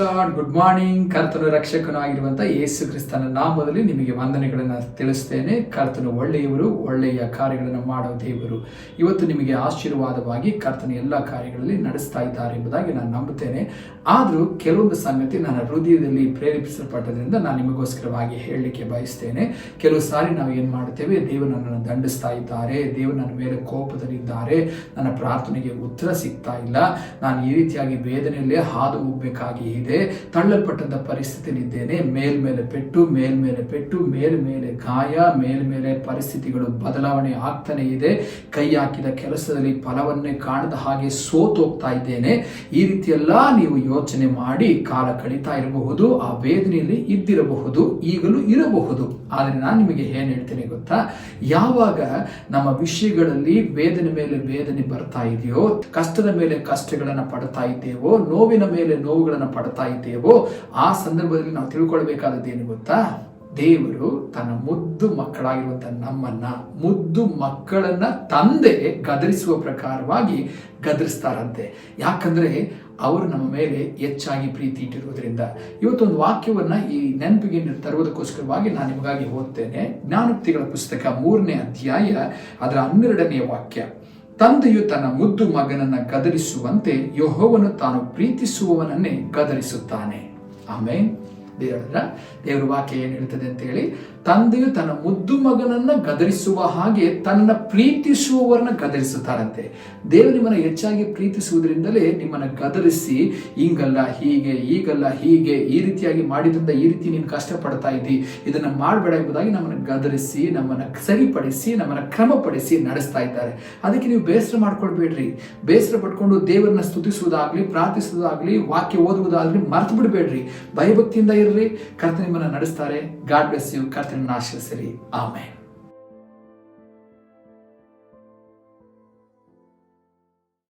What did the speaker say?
Lord, good morning. ಕರ್ತನ ರಕ್ಷಕನು ಯೇಸು ಕ್ರಿಸ್ತನ ನಾಮದಲ್ಲಿ ನಿಮಗೆ ವಂದನೆಗಳನ್ನು ತಿಳಿಸ್ತೇನೆ. ಕರ್ತನು ಒಳ್ಳೆಯವರು, ಒಳ್ಳೆಯ ಕಾರ್ಯಗಳನ್ನು ಮಾಡೋ ದೇವರು. ಇವತ್ತು ನಿಮಗೆ ಆಶೀರ್ವಾದವಾಗಿ ಕರ್ತನ ಎಲ್ಲ ಕಾರ್ಯಗಳಲ್ಲಿ ನಡೆಸ್ತಾ ಇದ್ದಾರೆ ಎಂಬುದಾಗಿ ನಾನು ನಂಬುತ್ತೇನೆ. ಆದರೂ ಕೆಲವೊಂದು ಸಂಗತಿ ನನ್ನ ಹೃದಯದಲ್ಲಿ ಪ್ರೇರೇಪಿಸಲ್ಪಟ್ಟದ್ರಿಂದ ನಾನು ನಿಮಗೋಸ್ಕರವಾಗಿ ಹೇಳಲಿಕ್ಕೆ ಬಯಸ್ತೇನೆ. ಕೆಲವು ಸಾರಿ ನಾವು ಏನು ಮಾಡುತ್ತೇವೆ? ದೇವರು ನನ್ನನ್ನು ದಂಡಿಸ್ತಾ ಇದ್ದಾರೆ. ದೇವರು ನನ್ನ ಮೇಲೆ ಕೋಪದಲ್ಲಿದ್ದಾರೆ. ನನ್ನ ಪ್ರಾರ್ಥನೆಗೆ ಉತ್ತರ ಸಿಗ್ತಾ ಇಲ್ಲ. ನಾನು ಈ ರೀತಿಯಾಗಿ ವೇದನೆಯಲ್ಲೇ ಹಾದು ಹೋಗಬೇಕಾಗಿ ಇದೆ. ತಳ್ಳಲ್ಪಟ್ಟಂತ ಪರಿಸ್ಥಿತಿಯಲ್ಲಿದ್ದೇನೆ. ಮೇಲ್ಮೇಲೆ ಪೆಟ್ಟು ಮೇಲ್ಮೇಲೆ ಪೆಟ್ಟು ಮೇಲ್ಮೇಲೆ ಗಾಯ ಮೇಲ್ಮೇಲೆ ಪರಿಸ್ಥಿತಿಗಳು ಬದಲಾವಣೆ ಆಗ್ತಾನೆ ಇದೆ. ಕೈ ಹಾಕಿದ ಕೆಲಸದಲ್ಲಿ ಫಲವನ್ನೇ ಕಾಣದ ಹಾಗೆ ಸೋತೋಗ್ತಾ ಇದ್ದೇನೆ. ಈ ರೀತಿಯೆಲ್ಲ ನೀವು ಯೋಚನೆ ಮಾಡಿ ಕಾಲ ಕಳೀತಾ ಇರಬಹುದು, ಆ ವೇದನೆಯಲ್ಲಿ ಇದ್ದಿರಬಹುದು, ಈಗಲೂ ಇರಬಹುದು. ಆದರೆ ನಾನು ನಿಮಗೆ ಏನ್ ಹೇಳ್ತೇನೆ ಗೊತ್ತಾ? ಯಾವಾಗ ನಮ್ಮ ವಿಷಯಗಳಲ್ಲಿ ವೇದನೆ ಮೇಲೆ ವೇದನೆ ಬರ್ತಾ ಇದೆಯೋ, ಕಷ್ಟದ ಮೇಲೆ ಕಷ್ಟಗಳನ್ನ ಪಡ್ತಾ ಇದ್ದೇವೋ, ನೋವಿನ ಮೇಲೆ ನೋವುಗಳನ್ನ ಪಡ್ತಾ ಇದ್ದೇವೋ ಆ ಸಂದರ್ಭದಲ್ಲಿ ನಾವು ತಿಳ್ಕೊಳ್ಬೇಕಾದದ್ದೇನು ಗೊತ್ತಾ? ದೇವರು ತನ್ನ ಮುದ್ದು ಮಕ್ಕಳಾಗಿರುವಂತ ನಮ್ಮನ್ನ, ಮುದ್ದು ಮಕ್ಕಳನ್ನ ತಂದೆ ಗದರಿಸುವ ಪ್ರಕಾರವಾಗಿ ಗದರಿಸ್ತಾರಂತೆ. ಯಾಕಂದ್ರೆ ಅವರು ನಮ್ಮ ಮೇಲೆ ಹೆಚ್ಚಾಗಿ ಪ್ರೀತಿ ಇಟ್ಟಿರುವುದರಿಂದ. ಇವತ್ತೊಂದು ವಾಕ್ಯವನ್ನ ಈ ನೆನಪಿಗೆ ತರುವುದಕ್ಕೋಸ್ಕರವಾಗಿ ನಾನು ನಿಮಗಾಗಿ ಓದ್ತೇನೆ. ಜ್ಞಾನೋಕ್ತಿಗಳ ಪುಸ್ತಕ ಮೂರನೇ ಅಧ್ಯಾಯ, ಅದರ ಹನ್ನೆರಡನೆಯ ವಾಕ್ಯ. ತಂದೆಯು ತನ್ನ ಮುದ್ದು ಮಗನನ್ನ ಗದರಿಸುವಂತೆ ಯಹೋವನು ತಾನು ಪ್ರೀತಿಸುವವನನ್ನೇ ಗದರಿಸುತ್ತಾನೆ. ಆಮೇಲೆ ದೇವರ ದೇವರ ವಾಕ್ಯ ಏನು ಹೇಳ್ತದೆ ಅಂತ ಹೇಳಿ ತಂದೆಯು ತನ್ನ ಮುದ್ದು ಮಗನನ್ನ ಗದರಿಸುವ ಹಾಗೆ ತನ್ನ ಪ್ರೀತಿಸುವವರನ್ನ ಗದರಿಸುತ್ತಾರಂತೆ. ದೇವರು ನಿಮ್ಮನ್ನ ಹೆಚ್ಚಾಗಿ ಪ್ರೀತಿಸುವುದರಿಂದಲೇ ನಿಮ್ಮನ್ನ ಗದರಿಸಿ ಹಿಂಗಲ್ಲ ಹೀಗೆ, ಈಗಲ್ಲ, ಹೀಗೆ, ಈ ರೀತಿಯಾಗಿ ಮಾಡಿದ್ರಿಂದ ಈ ರೀತಿ ನೀನು ಕಷ್ಟಪಡ್ತಾ ಇದ್ದಿ, ಇದನ್ನ ಮಾಡಬೇಡ ಎಂಬುದಾಗಿ ನಮ್ಮನ್ನ ಗದರಿಸಿ, ನಮ್ಮನ್ನ ಸರಿಪಡಿಸಿ, ನಮ್ಮನ್ನ ಕ್ರಮಪಡಿಸಿ ನಡೆಸ್ತಾ ಇದ್ದಾರೆ. ಅದಕ್ಕೆ ನೀವು ಬೇಸರ ಮಾಡ್ಕೊಳ್ಬೇಡ್ರಿ. ಬೇಸರ ಪಟ್ಕೊಂಡು ದೇವರನ್ನ ಸ್ತುತಿಸುವುದಾಗ್ಲಿ, ಪ್ರಾರ್ಥಿಸುವುದಾಗ್ಲಿ, ವಾಕ್ಯ ಓದುವುದಾಗ್ಲಿ ಮರ್ತು ಬಿಡಬೇಡ್ರಿ. ಭಯಭಕ್ತಿಯಿಂದ ಇರ್ರಿ ಕರ್ತನ ನಿಮ್ಮನ್ನು ನಡೆಸ್ತಾರೆ. ಗಾಡ್ ಬ್ಲೆಸ್ ಯು ಕರ್ತನ ಆಶ್ರಯಿಸಿರಿ ಆಮೇಲೆ